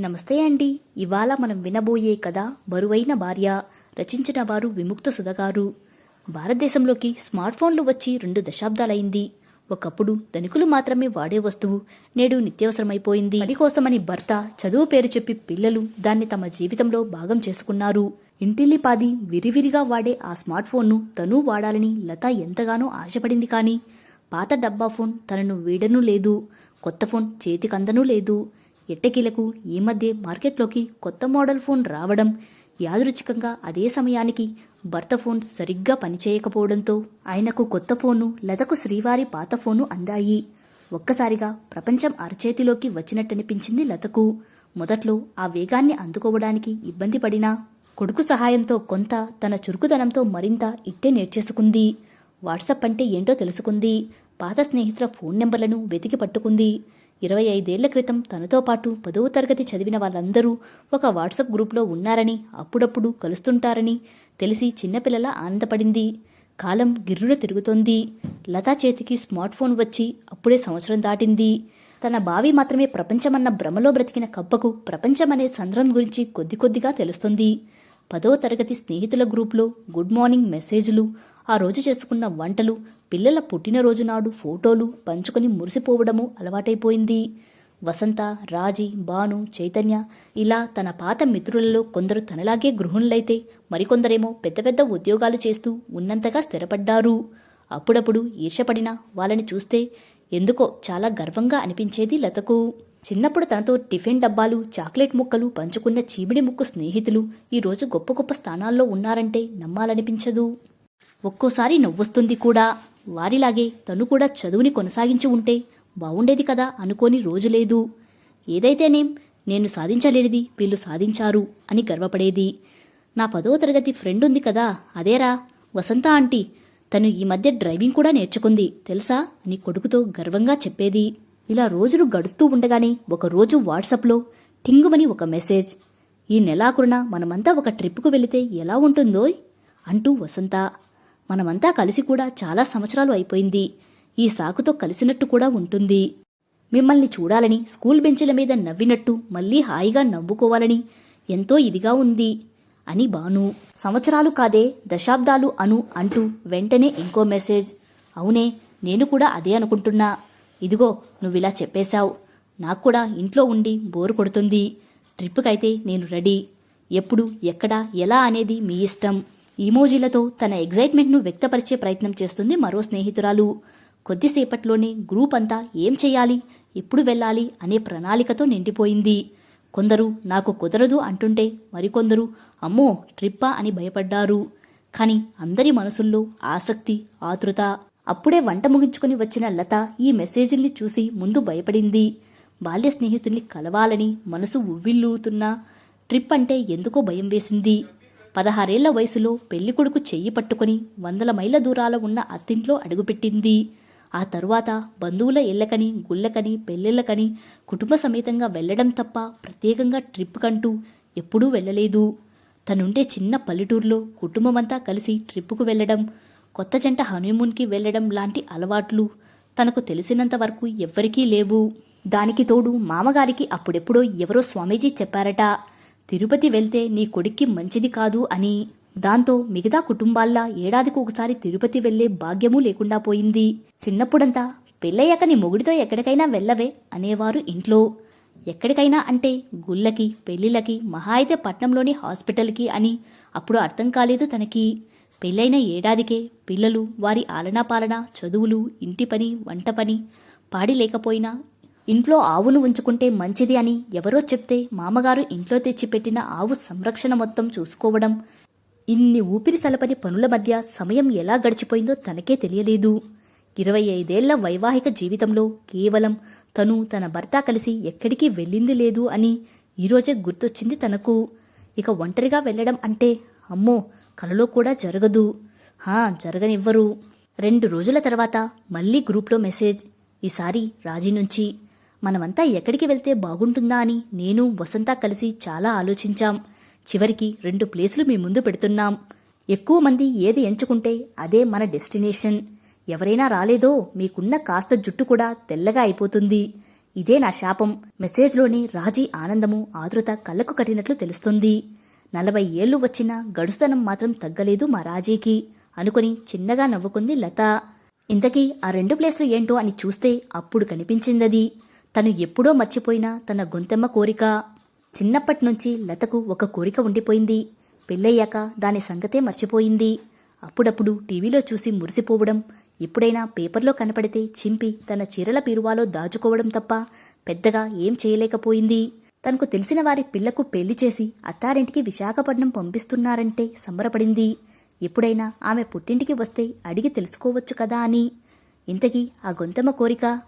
నమస్తే అండి. ఇవాళ మనం వినబోయే కథ బరువైన భార్య రచించిన వారు విముక్త సుధగారు. భారతదేశంలోకి స్మార్ట్ ఫోన్లు వచ్చి రెండు దశాబ్దాలైంది. ఒకప్పుడు ధనికులు మాత్రమే వాడే వస్తువు నేడు నిత్యవసరమైపోయింది. పని కోసమని భర్త చదువు పేరు చెప్పి పిల్లలు దాన్ని తమ జీవితంలో భాగం చేసుకున్నారు. ఇంటిల్లిపాది విరివిరిగా వాడే ఆ స్మార్ట్ ఫోన్ను తను వాడాలని లత ఎంతగానో ఆశపడింది కానీ పాత డబ్బా ఫోన్ తనను వీడనూ లేదు కొత్త ఫోన్ చేతికందనూ లేదు. ఎట్టకీలకు ఈ మధ్య మార్కెట్లోకి కొత్త మోడల్ ఫోన్ రావడం యాదృచ్ఛికంగా అదే సమయానికి భర్త ఫోన్ సరిగ్గా పనిచేయకపోవడంతో ఆయనకు కొత్త ఫోను లతకు శ్రీవారి పాత ఫోను అందాయి. ఒక్కసారిగా ప్రపంచం అరచేతిలోకి వచ్చినట్టనిపించింది లతకు. మొదట్లో ఆ వేగాన్ని అందుకోవడానికి ఇబ్బంది పడినా కొడుకు సహాయంతో కొంత తన చురుకుదనంతో మరింత ఇట్టే నేర్చేసుకుంది. వాట్సప్ అంటే ఏంటో తెలుసుకుంది. పాత స్నేహితుల ఫోన్ నెంబర్లను వెతికి పట్టుకుంది. ఇరవై ఐదేళ్ళ క్రితం తనతో పాటు పదవ తరగతి చదివిన వాళ్ళందరూ ఒక వాట్సాప్ గ్రూప్లో ఉన్నారని అప్పుడప్పుడు కలుస్తుంటారని తెలిసి చిన్నపిల్లల ఆనందపడింది. కాలం గిర్రున తిరుగుతోంది. లతా చేతికి స్మార్ట్ ఫోన్ వచ్చి అప్పుడే సంవత్సరం దాటింది. తన బావి మాత్రమే ప్రపంచమన్న భ్రమలో బ్రతికిన కప్పకు ప్రపంచమనే సంద్రం గురించి కొద్ది కొద్దిగా తెలుస్తుంది. పదో తరగతి స్నేహితుల గ్రూప్లో గుడ్ మార్నింగ్ మెసేజ్లు ఆ రోజు చేసుకున్న వంటలు పిల్లల పుట్టినరోజు నాడు ఫోటోలు పంచుకొని మురిసిపోవడము అలవాటైపోయింది. వసంత రాజీ భాను చైతన్య ఇలా తన పాత మిత్రులలో కొందరు తనలాగే గృహిణులైతే మరికొందరేమో పెద్ద పెద్ద ఉద్యోగాలు చేస్తూ ఉన్నంతగా స్థిరపడ్డారు. అప్పుడప్పుడు ఈర్షపడినా వాళ్ళని చూస్తే ఎందుకో చాలా గర్వంగా అనిపించేది లతకు. చిన్నప్పుడు తనతో టిఫిన్ డబ్బాలు చాక్లెట్ ముక్కలు పంచుకున్న చీమిడి ముక్కు స్నేహితులు ఈరోజు గొప్ప గొప్ప స్థానాల్లో ఉన్నారంటే నమ్మాలనిపించదు. ఒక్కోసారి నవ్వొస్తుంది కూడా. వారిలాగే తను కూడా చదువుని కొనసాగించి ఉంటే బావుండేది కదా అనుకోని రోజు లేదు. ఏదైతేనేం నేను సాధించలేనిది వీళ్ళు సాధించారు అని గర్వపడేది. నా పదో తరగతి ఫ్రెండ్ ఉంది కదా అదేరా. వసంత ఆంటీ తను ఈ మధ్య డ్రైవింగ్ కూడా నేర్చుకుంది తెలుసా? అని కొడుకుతో గర్వంగా చెప్పేది. ఇలా రోజులు గడుస్తూ ఉండగానే ఒకరోజు వాట్సాప్లో టింగుమని ఒక మెసేజ్. ఈ నెలాఖరున మనమంతా ఒక ట్రిప్కు వెళితే ఎలా ఉంటుందోయ్? అంటూ వసంత. మనమంతా కలిసి కూడా చాలా సంవత్సరాలు అయిపోయింది. ఈ సాకుతో కలిసినట్టు కూడా ఉంటుంది. మిమ్మల్ని చూడాలని స్కూల్ బెంచుల మీద నవ్వినట్టు మళ్ళీ హాయిగా నవ్వుకోవాలని ఎంతో ఇదిగా ఉంది అని బాను సంవత్సరాలు కాదే దశాబ్దాలు అను అంటూ వెంటనే ఇంకో మెసేజ్. అవునే నేను కూడా అదే అనుకుంటున్నా. ఇదిగో నువ్విలా చెప్పేశావు. నాకు కూడా ఇంట్లో ఉండి బోరు కొడుతుంది. ట్రిప్పుకైతే నేను రెడీ. ఎప్పుడు ఎక్కడ ఎలా అనేది మీ ఇష్టం. ఈమోజీలతో తన ఎగ్జైట్మెంట్ను వ్యక్తపరిచే ప్రయత్నం చేస్తుంది మరో స్నేహితురాలు. కొద్దిసేపట్లోనే గ్రూప్ అంతా ఏం చేయాలి ఎప్పుడు వెళ్ళాలి అనే ప్రణాళికతో నిండిపోయింది. కొందరు నాకు కుదరదు అంటుంటే మరికొందరు అమ్మో ట్రిప్పా అని భయపడ్డారు. కాని అందరి మనసుల్లో ఆసక్తి ఆతృత. అప్పుడే వంట ముగించుకుని వచ్చిన లత ఈ మెసేజీల్ని చూసి ముందు భయపడింది. బాల్య స్నేహితుల్ని కలవాలని మనసు ఉవ్విల్లూతున్నా ట్రిప్ అంటే ఎందుకో భయం వేసింది. పదహారేళ్ళ వయసులో పెళ్ళికొడుకు చెయ్యి పట్టుకుని వందల మైళ్ళ దూరాల ఉన్న అత్తింట్లో అడుగుపెట్టింది. ఆ తరువాత బంధువుల ఇళ్ళకని గుళ్ళకని పెళ్ళిళ్ళకని కుటుంబ సమేతంగా వెళ్ళడం తప్ప ప్రత్యేకంగా ట్రిప్ కంటూ ఎప్పుడూ వెళ్ళలేదు. తనుండే చిన్న పల్లెటూరులో కుటుంబమంతా కలిసి ట్రిప్పుకు వెళ్ళడం కొత్త జంట హనీమూన్కి వెళ్ళడం లాంటి అలవాట్లు తనకు తెలిసినంత వరకు ఎవ్వరికీ లేవు. దానికి తోడు మామగారికి అప్పుడెప్పుడో ఎవరో స్వామీజీ చెప్పారట. తిరుపతి వెళ్తే నీ కొడుక్కి మంచిది కాదు అని దాంతో మిగతా కుటుంబాల్లా ఏడాదికి ఒకసారి తిరుపతి వెళ్ళే భాగ్యమూ లేకుండా పోయింది. చిన్నప్పుడంతా పెళ్ళయ్యాక నీ మొగుడితో ఎక్కడికైనా వెళ్ళవే అనేవారు ఇంట్లో. ఎక్కడికైనా అంటే గుళ్ళకి పెళ్ళిళ్ళకి మహా అయితే పట్నంలోని హాస్పిటల్కి అని అప్పుడు అర్థం కాలేదు తనకి. పెళ్ళైన ఏడాదికే పిల్లలు వారి ఆలనా పాలన చదువులు ఇంటి పని వంట పని పాడి లేకపోయినా ఇంట్లో ఆవును ఉంచుకుంటే మంచిది అని ఎవరో చెప్తే మామగారు ఇంట్లో తెచ్చిపెట్టిన ఆవు సంరక్షణ మొత్తం చూసుకోవడం. ఇన్ని ఊపిరి సలపని పనుల మధ్య సమయం ఎలా గడిచిపోయిందో తనకే తెలియలేదు. ఇరవై ఐదేళ్ళ వైవాహిక జీవితంలో కేవలం తను తన భర్త కలిసి ఎక్కడికి వెళ్ళింది లేదు అని ఈరోజే గుర్తొచ్చింది తనకు. ఇక ఒంటరిగా వెళ్ళడం అంటే అమ్మో కలలో కూడా జరగదు. హా జరగనివ్వరు. రెండు రోజుల తర్వాత మళ్ళీ గ్రూప్లో మెసేజ్ ఈసారి రాజీ నుంచి. మనమంతా ఎక్కడికి వెళ్తే బాగుంటుందా అని నేను వసంత కలిసి చాలా ఆలోచించాం. చివరికి రెండు ప్లేసులు మీ ముందు పెడుతున్నాం. ఎక్కువ మంది ఏది ఎంచుకుంటే అదే మన డెస్టినేషన్. ఎవరైనా రాలేదో మీకున్న కాస్త జుట్టు కూడా తెల్లగా అయిపోతుంది. ఇదే నా శాపం. మెసేజ్లోని రాజీ ఆనందము ఆతృత కళ్ళకు కట్టినట్లు తెలుస్తుంది. నలభై ఏళ్ళు వచ్చినా గడుస్తనం మాత్రం తగ్గలేదు మా రాజీకి. అనుకుని చిన్నగా నవ్వుకుంది లత. ఇంతకీ ఆ రెండు ప్లేస్లు ఏంటో అని చూస్తే అప్పుడు కనిపించిందది. తను ఎప్పుడో మర్చిపోయిన తన గొంతెమ్మ కోరిక. చిన్నప్పటి నుంచి లతకు ఒక కోరిక ఉండిపోయింది. పెళ్ళయ్యాక దాని సంగతే మర్చిపోయింది. అప్పుడప్పుడు టీవీలో చూసి మురిసిపోవడం ఎప్పుడైనా పేపర్లో కనపడితే చింపి తన చీరల పీరువాలో దాచుకోవడం తప్ప పెద్దగా ఏం చేయలేకపోయింది. తనకు తెలిసిన వారి పిల్లకు పెళ్ళి చేసి అత్తారింటికి విశాఖపట్నం పంపిస్తున్నారంటే సంబరపడింది. ఎప్పుడైనా ఆమె పుట్టింటికి వస్తే అడిగి తెలుసుకోవచ్చు కదా అని. ఇంతకీ ఆ గొంతమ్మ కోరిక?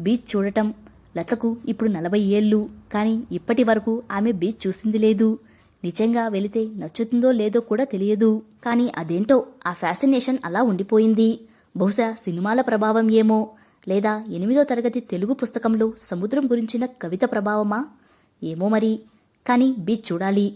బీచ్ చూడటం లతకు ఇప్పుడు నలభై ఏళ్ళు కానీ ఇప్పటి వరకు ఆమె బీచ్ చూసింది లేదు. నిజంగా వెళితే నచ్చుతుందో లేదో కూడా తెలియదు. కానీ అదేంటో ఆ ఫ్యాసినేషన్ అలా ఉండిపోయింది. బహుశా సినిమాల ప్రభావం ఏమో లేదా ఎనిమిదో తరగతి తెలుగు పుస్తకంలో సముద్రం గురించిన కవిత ప్రభావమా? ఏమో మరి. కానీ బీచ్ చూడాలి.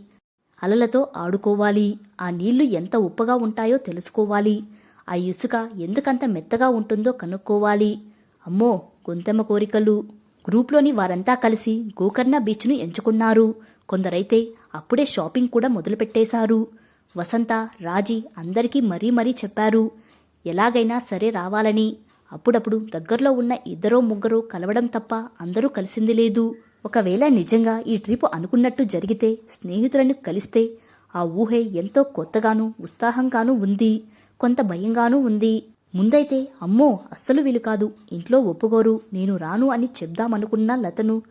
అలలతో ఆడుకోవాలి. ఆ నీళ్ళు ఎంత ఉప్పగా ఉంటాయో తెలుసుకోవాలి. ఆ ఇసుక ఎందుకంత మెత్తగా ఉంటుందో కనుక్కోవాలి. అమ్మో గొంతెమ్మ కోరికలు. గ్రూప్లోని వారంతా కలిసి గోకర్ణ బీచ్ను ఎంచుకున్నారు. కొందరైతే అప్పుడే షాపింగ్ కూడా మొదలుపెట్టేశారు. వసంత రాజీ అందరికీ మరీ మరీ చెప్పారు ఎలాగైనా సరే రావాలని. అప్పుడప్పుడు దగ్గరలో ఉన్న ఇద్దరో ముగ్గురో కలవడం తప్ప అందరూ కలిసింది లేదు. ఒకవేళ నిజంగా ఈ ట్రిప్ అనుకున్నట్టు జరిగితే స్నేహితులను కలిస్తే ఆ ఊహే ఎంతో కొత్తగానూ ఉత్సాహంగానూ ఉంది కొంత భయంగానూ ఉంది. ముందైతే అమ్మో అస్సలు వీలు కాదు. ఇంట్లో ఒప్పుకోరు. నేను రాను అని చెప్దామనుకున్న లతను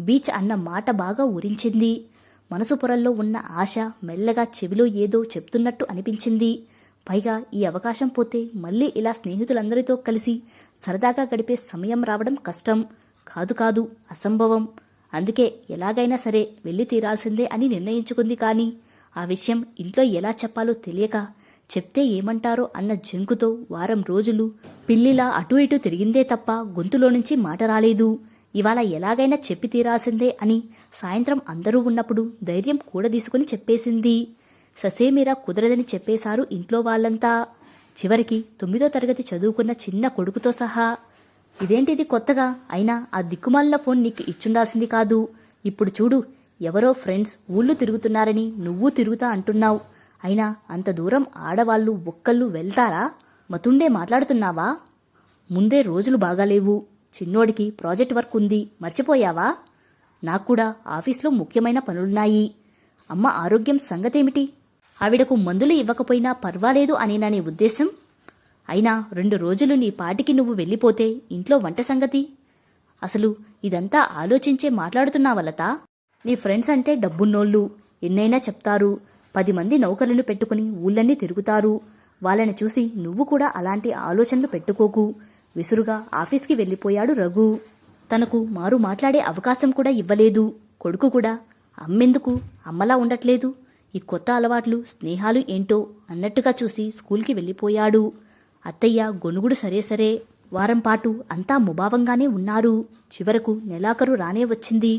బీచ్ అన్న మాట బాగా ఊరించింది. మనసు పొరల్లో ఉన్న ఆశ మెల్లగా చెవిలో ఏదో చెప్తున్నట్టు అనిపించింది. పైగా ఈ అవకాశం పోతే మళ్ళీ ఇలా స్నేహితులందరితో కలిసి సరదాగా గడిపే సమయం రావడం కష్టం. కాదు కాదు అసంభవం. అందుకే ఎలాగైనా సరే వెళ్ళి తీరాల్సిందే అని నిర్ణయించుకుంది కానీ ఆ విషయం ఇంట్లో ఎలా చెప్పాలో తెలియక చెప్తే ఏమంటారో అన్న జంకుతో వారం రోజులు పిల్లిలా అటూ ఇటూ తిరిగిందే తప్ప గొంతులో నుంచి మాట రాలేదు. ఇవాళ ఎలాగైనా చెప్పి తీరాల్సిందే అని సాయంత్రం అందరూ ఉన్నప్పుడు ధైర్యం కూడదీసుకుని చెప్పేసింది. ససేమిరా కుదరదని చెప్పేశారు ఇంట్లో వాళ్ళంతా. చివరికి తొమ్మిదో తరగతి చదువుకున్న చిన్న కొడుకుతో సహా. ఇదేంటిది కొత్తగా? అయినా ఆ దిక్కుమాలిన ఫోన్ నీకు ఇచ్చుండాల్సింది కాదు. ఇప్పుడు చూడు ఎవరో ఫ్రెండ్స్ ఊళ్ళు తిరుగుతున్నారని నువ్వు తిరుగుతా అంటున్నావు. అయినా అంత దూరం ఆడవాళ్ళు ఒక్కళ్ళు వెళ్తారా? మతుండే మాట్లాడుతున్నావా? ముందే రోజులు బాగాలేవు. చిన్నోడికి ప్రాజెక్ట్ వర్క్ ఉంది. మర్చిపోయావా? నాకు కూడా ఆఫీస్లో ముఖ్యమైన పనులున్నాయి. అమ్మ ఆరోగ్యం సంగతేమిటి? ఆవిడకు మందులు ఇవ్వకపోయినా పర్వాలేదు అనేనా నీ ఉద్దేశం? అయినా రెండు రోజులు నీ పాటికి నువ్వు వెళ్ళిపోతే ఇంట్లో వంట సంగతి? అసలు ఇదంతా ఆలోచించే మాట్లాడుతున్నావలతా నీ ఫ్రెండ్స్ అంటే డబ్బున్నోళ్ళు. ఎన్నైనా చెప్తారు. పది మంది నౌకరులు పెట్టుకుని ఊళ్ళన్నీ తిరుగుతారు. వాళ్ళని చూసి నువ్వు కూడా అలాంటి ఆలోచనలు పెట్టుకోకు. విసురుగా ఆఫీస్కి వెళ్ళిపోయాడు రఘు. తనకు మారు మాట్లాడే అవకాశం కూడా ఇవ్వలేదు. కొడుకు కూడా అమ్మెందుకు? అమ్మలా ఉండట్లేదు. ఈ కొత్త అలవాట్లు స్నేహాలు ఏంటో? అన్నట్టుగా చూసి స్కూల్కి వెళ్ళిపోయాడు. అత్తయ్య గొనుగుడు సరే సరే. వారం పాటు అంతా ముభావంగానే ఉన్నారు. చివరకు నెలాఖరు రానే వచ్చింది.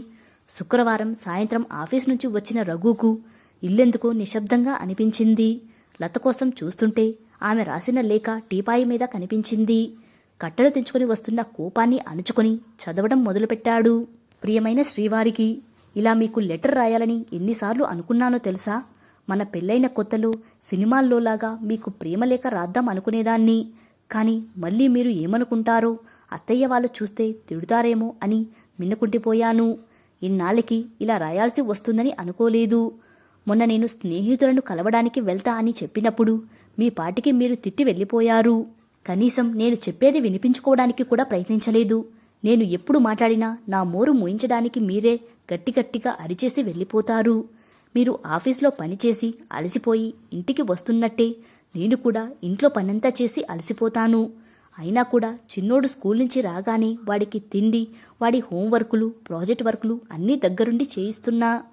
శుక్రవారం సాయంత్రం ఆఫీస్ నుంచి వచ్చిన రఘుకు ఇల్లెందుకో నిశ్శబ్దంగా అనిపించింది. లత కోసం చూస్తుంటే ఆమె రాసిన లేఖ టీపాయి మీద కనిపించింది. కట్టెలు తెంచుకుని వస్తున్న కోపాన్ని అణుచుకొని చదవడం మొదలుపెట్టాడు. ప్రియమైన శ్రీవారికి ఇలా మీకు లెటర్ రాయాలని ఎన్నిసార్లు అనుకున్నానో తెలుసా? మన పెళ్ళైన కొత్తలో సినిమాల్లోలాగా మీకు ప్రేమలేఖ రాద్దాం అనుకునేదాన్ని. కానీ మళ్ళీ మీరు ఏమనుకుంటారో అత్తయ్య వాళ్ళు చూస్తే తిడుతారేమో అని మిన్నకుంటిపోయాను. ఇన్నాళ్ళకి ఇలా రాయాల్సి వస్తుందని అనుకోలేదు. మొన్న నేను స్నేహితులను కలవడానికి వెళ్తా అని చెప్పినప్పుడు మీ పాటికి మీరు తిట్టి వెళ్ళిపోయారు. కనీసం నేను చెప్పేది వినిపించుకోవడానికి కూడా ప్రయత్నించలేదు. నేను ఎప్పుడు మాట్లాడినా నా మోరు మోయించడానికి మీరే గట్టి గట్టిగా అరిచేసి వెళ్ళిపోతారు. మీరు ఆఫీస్లో పనిచేసి అలసిపోయి ఇంటికి వస్తున్నట్టే నేను కూడా ఇంట్లో పనంతా చేసి అలసిపోతాను. అయినా కూడా చిన్నోడు స్కూల్ నుంచి రాగానే వాడికి తిండి వాడి హోంవర్కులు ప్రాజెక్ట్ వర్కులు అన్నీ దగ్గరుండి చేయిస్తున్నా.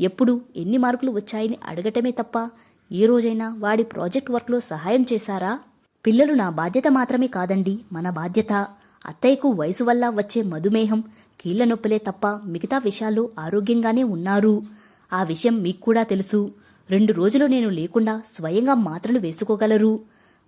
ఎప్పుడు ఎన్ని మార్కులు వచ్చాయని అడగటమే తప్ప ఏ రోజైనా వాడి ప్రాజెక్ట్ వర్క్లో సహాయం చేశారా? పిల్లలు నా బాధ్యత మాత్రమే కాదండి మన బాధ్యత. అత్తయ్యకు వయసు వల్ల వచ్చే మధుమేహం కీళ్ళ నొప్పులే తప్ప మిగతా విషయాలు ఆరోగ్యంగానే ఉన్నారు. ఆ విషయం మీకు కూడా తెలుసు. రెండు రోజులు నేను లేకుండా స్వయంగా మాత్రలు వేసుకోగలరు.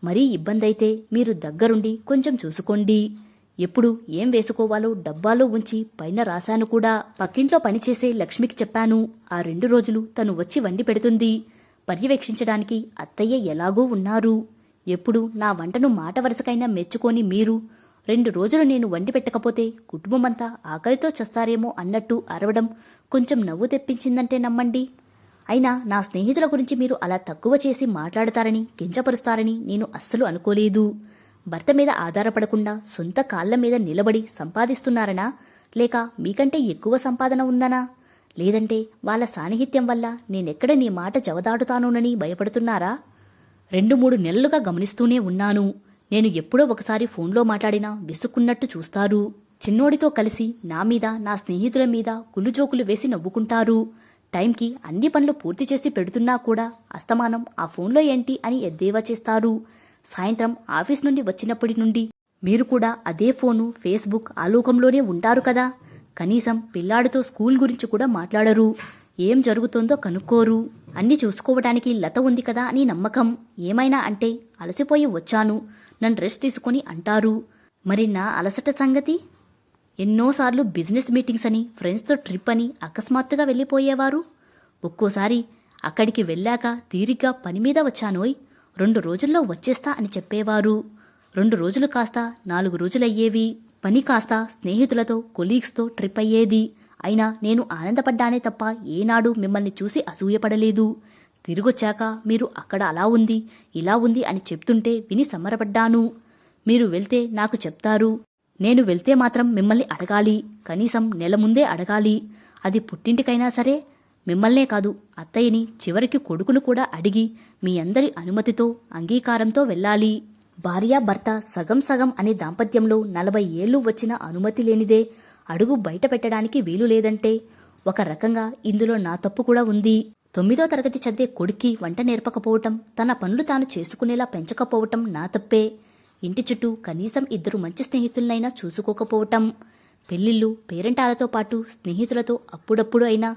మరీ ఇబ్బందైతే మీరు దగ్గరుండి కొంచెం చూసుకోండి. ఎప్పుడు ఏం వేసుకోవాలో డబ్బాలో ఉంచి పైన రాశాను కూడా. పక్కింట్లో పనిచేసే లక్ష్మికి చెప్పాను ఆ రెండు రోజులు తను వచ్చి వండి పెడుతుంది. పర్యవేక్షించడానికి అత్తయ్య ఎలాగూ ఉన్నారు. ఎప్పుడు నా వంటను మాట వరుసకైనా మెచ్చుకొని మీరు రెండు రోజులు నేను వండి పెట్టకపోతే కుటుంబమంతా ఆకలితో చస్తారేమో అన్నట్టు అరవడం కొంచెం నవ్వు తెప్పించిందంటే నమ్మండి. అయినా నా స్నేహితుల గురించి మీరు అలా తక్కువ చేసి మాట్లాడతారని కించపరుస్తారని నేను అస్సలు అనుకోలేదు. భర్త మీద ఆధారపడకుండా సొంత కాళ్ళ మీద నిలబడి సంపాదిస్తున్నారనా? లేక మీకంటే ఎక్కువ సంపాదన ఉందనా? లేదంటే వాళ్ళ సాన్నిహిత్యం వల్ల నేనెక్కడ నీ మాట జవదాటుతానోనని భయపడుతున్నారా? రెండు మూడు నెలలుగా గమనిస్తూనే ఉన్నాను. నేను ఎప్పుడో ఒకసారి ఫోన్లో మాట్లాడినా విసుక్కున్నట్టు చూస్తారు. చిన్నోడితో కలిసి నా మీద నా స్నేహితుల మీద కులుజోకులు వేసి నవ్వుకుంటారు. టైంకి అన్ని పనులు పూర్తి చేసి పెడుతున్నా కూడా అస్తమానం ఆ ఫోన్లో ఏంటి అని ఎద్దేవా చేస్తారు. సాయంత్రం ఆఫీస్ నుండి వచ్చినప్పటి నుండి మీరు కూడా అదే ఫోను ఫేస్బుక్ ఆలోకంలోనే ఉంటారు కదా. కనీసం పిల్లాడితో స్కూల్ గురించి కూడా మాట్లాడరు. ఏం జరుగుతోందో కనుక్కోరు. అన్ని చూసుకోవడానికి లత ఉంది కదా అని నమ్మకం. ఏమైనా అంటే అలసిపోయి వచ్చాను. నన్ను రెస్ట్ తీసుకొని అంటారు. మరి నా అలసట సంగతి? ఎన్నోసార్లు బిజినెస్ మీటింగ్స్ అని ఫ్రెండ్స్తో ట్రిప్ అని అకస్మాత్తుగా వెళ్ళిపోయేవారు? ఒక్కోసారి అక్కడికి వెళ్ళాక తీరిగ్గా పని మీద వచ్చానోయ్. రెండు రోజుల్లో వచ్చేస్తా అని చెప్పేవారు. రెండు రోజులు కాస్త నాలుగు రోజులయ్యేవి. పని కాస్త స్నేహితులతో కొలీగ్స్తో ట్రిప్ అయ్యేది. అయినా నేను ఆనందపడ్డానే తప్ప ఏనాడు మిమ్మల్ని చూసి అసూయపడలేదు. తిరిగొచ్చాక మీరు అక్కడ అలా ఉంది ఇలా ఉంది అని చెప్తుంటే విని సమ్మరపడ్డాను మీరు వెళ్తే నాకు చెప్తారు. నేను వెళ్తే మాత్రం మిమ్మల్ని అడగాలి. కనీసం నెల ముందే అడగాలి. అది పుట్టింటికైనా సరే మిమ్మల్నే కాదు అత్తయ్యని చివరికి కొడుకును కూడా అడిగి మీ అందరి అనుమతితో అంగీకారంతో వెళ్ళాలి. భార్యాభర్త సగం సగం అనే దాంపత్యంలో నలభై ఏళ్ళు వచ్చిన అనుమతి లేనిదే అడుగు బయట పెట్టడానికి వీలు లేదంటే ఒక రకంగా ఇందులో నా తప్పు కూడా ఉంది. తొమ్మిదో తరగతి చదివే కొడుక్కి వంట నేర్పకపోవటం తన పనులు తాను చేసుకునేలా పెంచకపోవటం నా తప్పే. ఇంటి చుట్టూ కనీసం ఇద్దరు మంచి స్నేహితులనైనా చూసుకోకపోవటం. పెళ్ళిళ్ళు పేరెంటాలతో పాటు స్నేహితులతో అప్పుడప్పుడు అయినా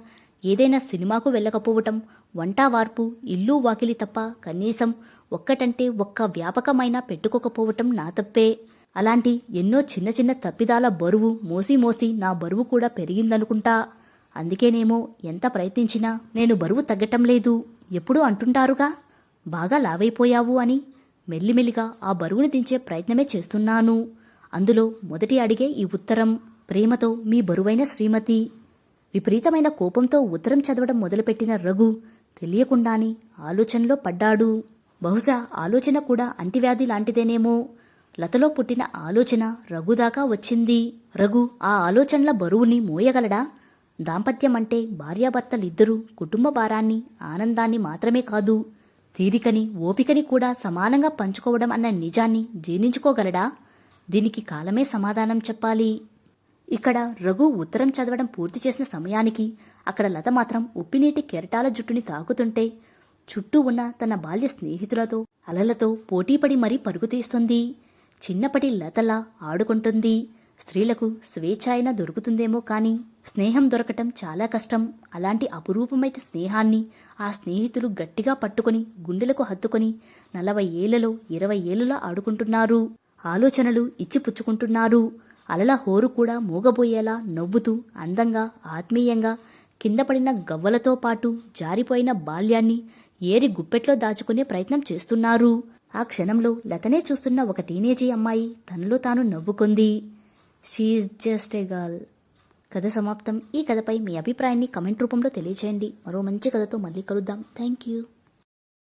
ఏదైనా సినిమాకు వెళ్ళకపోవటం వంట వార్పు ఇల్లు వాకిలి తప్ప కనీసం ఒక్కటంటే ఒక్క వ్యాపకమైన పెట్టుకోకపోవటం నా తప్పే. అలాంటి ఎన్నో చిన్న చిన్న తప్పిదాల బరువు మోసి మోసి నా బరువు కూడా పెరిగిందనుకుంటా. అందుకేనేమో ఎంత ప్రయత్నించినా నేను బరువు తగ్గటం లేదు. ఎప్పుడూ అంటుంటారుగా? బాగా లావైపోయావు అని మెల్లిమెల్లిగా ఆ బరువును దించే ప్రయత్నమే చేస్తున్నాను. అందులో మొదటి అడిగే ఈ ఉత్తరం ప్రేమతో మీ బరువైన శ్రీమతి. విపరీతమైన కోపంతో ఉత్తరం చదవడం మొదలుపెట్టిన రఘు తెలియకుండానే ఆలోచనలో పడ్డాడు. బహుశా ఆలోచన కూడా అంటివ్యాధి లాంటిదేనేమో. లతలో పుట్టిన ఆలోచన రఘుదాకా వచ్చింది. రఘు ఆ ఆలోచనల బరువుని మోయగలడా? దాంపత్యం అంటే భార్యాభర్తలిద్దరూ కుటుంబ భారాన్ని ఆనందాన్ని మాత్రమే కాదు తీరికని ఓపికని కూడా సమానంగా పంచుకోవడం అన్న నిజాన్ని జీర్ణించుకోగలడా? దీనికి కాలమే సమాధానం చెప్పాలి. ఇక్కడ రఘు ఉత్తరం చదవడం పూర్తి చేసిన సమయానికి అక్కడ లత మాత్రం ఉప్పినీటి కెరటాల జుట్టుని తాకుతుంటే చుట్టూ ఉన్న తన బాల్య స్నేహితులతో అలలతో పోటీపడి మరీ పరుగుతీస్తుంది చిన్నప్పటి లతలా ఆడుకుంటుంది. స్త్రీలకు స్వేచ్ఛ అయినా దొరుకుతుందేమో కానీ స్నేహం దొరకటం చాలా కష్టం. అలాంటి అపురూపమైన స్నేహాన్ని ఆ స్నేహితులు గట్టిగా పట్టుకొని గుండెలకు హత్తుకొని నలభై ఏళ్ళలో ఇరవై ఏళ్ళలో ఆడుకుంటున్నారు. ఆలోచనలు ఇచ్చిపుచ్చుకుంటున్నారు. అలల హోరు కూడా మూగబోయేలా నవ్వుతూ అందంగా ఆత్మీయంగా కిందపడిన గవ్వలతో పాటు జారిపోయిన బాల్యాన్ని ఏరి గుప్పెట్లో దాచుకునే ప్రయత్నం చేస్తున్నారు. ఆ క్షణంలో లతనే చూస్తున్న ఒక టీనేజీ అమ్మాయి తనలో తాను నవ్వుకుంది. షీఈ్ జస్ట్ ఏ గర్ల్ కథ సమాప్తం. ఈ కథపై మీ అభిప్రాయాన్ని కమెంట్ రూపంలో తెలియచేయండి. మరో మంచి కథతో మళ్ళీ కలుద్దాం. Thank you